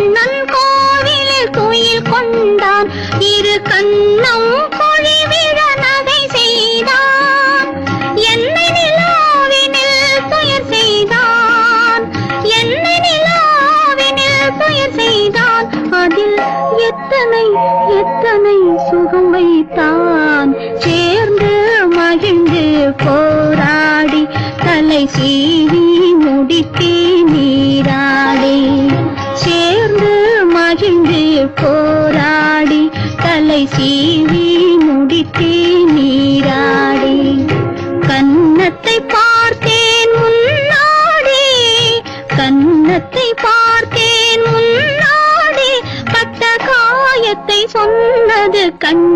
கண்ணன் கோவிலில் கோயில் கொண்டான். இரு கண்ணம் பொழிவிழ நகை செய்தான். என்னை நிலாவினில் துயர் செய்தான். என்னை நிலாவினில் துயர் செய்தான். அதில் எத்தனை எத்தனை சுகம் வைத்தான். சேர்ந்து மகிழ்ந்து போராடி தலை சீவி மகிழ்ந்து போராடி தலை சீவி முடித்தே நீராடி. கன்னத்தை பார்த்தேன் முன்னாடி கன்னத்தை பார்த்தேன் முன்னாடி. பட்ட காயத்தை சொன்னது கண்